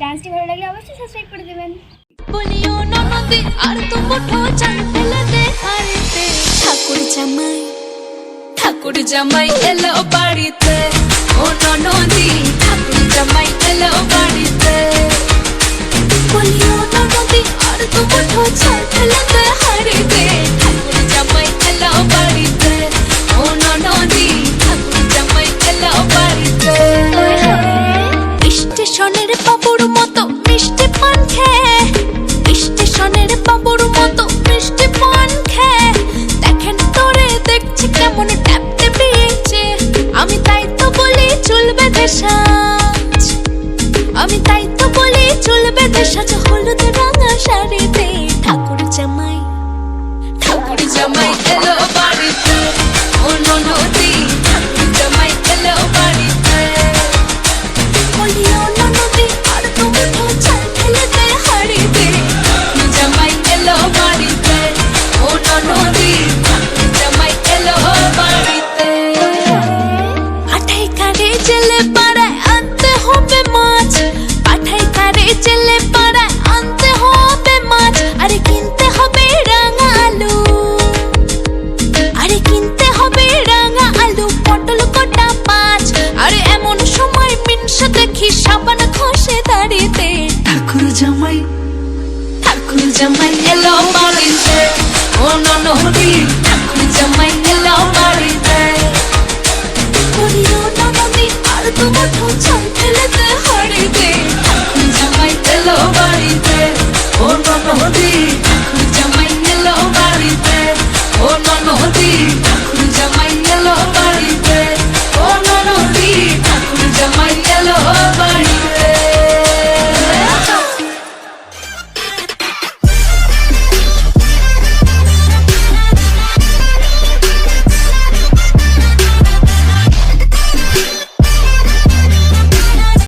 ডান্সটি ভালো লাগলে অবশ্যই সাবস্ক্রাইব করে দেবেন। বলিও ননদে আর তো ঠাকুর জামাই ঠাকুর জামাই এলো বাড়িতে। ও ননদি ঠাকুর জামাই এলো বাড়িতে। বলিও আর তো স্টেশনের বাবুর মতো মিষ্টি পান খেয়ে, স্টেশনের বাবুর মতো মিষ্টি পান খেয়ে। দেখেন তোরে, দেখছি কেমন ট্যাপ টেপিয়েছে। আমি তাই তো বলি চুল বেঁধে আমি তাই তো বলি চুল বেঁধে সাজ হলুদ রাঙা শাড়িতে ঠাকুর জামাই ঠাকুর জামাই এলো বাড়িতে। ননদি ঠাকুর জামাই এলো বাড়িতে। ঠাকুর জামাই এলো বাড়িতে। ও ননদি ঠাকুর জামাই এলো বাড়িতে। করিও দে